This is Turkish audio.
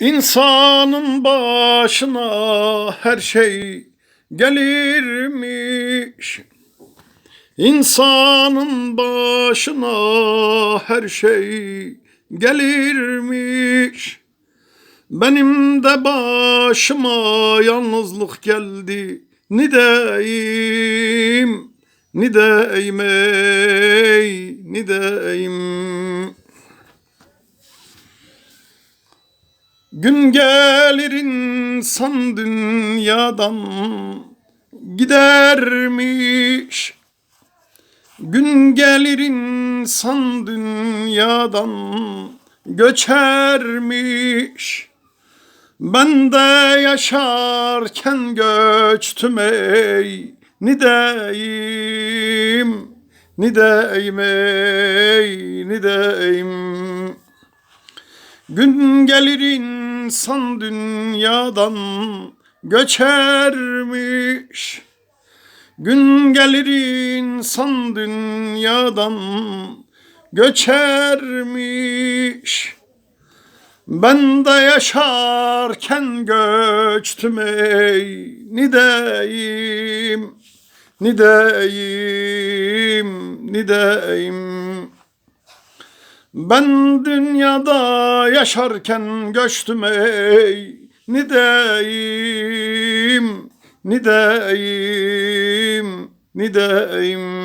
İnsanın başına her şey gelirmiş. İnsanın başına her şey gelirmiş. Benim de başıma yalnızlık geldi. Ni deyim, ni deyim ey, ni Gün gelir insan dünyadan gidermiş. Gün gelir insan dünyadan göçermiş. Ben de yaşarken göçtüm ey ni deyim, ni deyim ey, ni deyim. Gün gelir insan dünyadan göçermiş. Gün gelir insan dünyadan göçermiş. Ben de yaşarken göçtüm ey ni deyim, ni deyim, ni deyim. Ben dünyada yaşarken göçtüm ey ni deyim, ni deyim, ni deyim.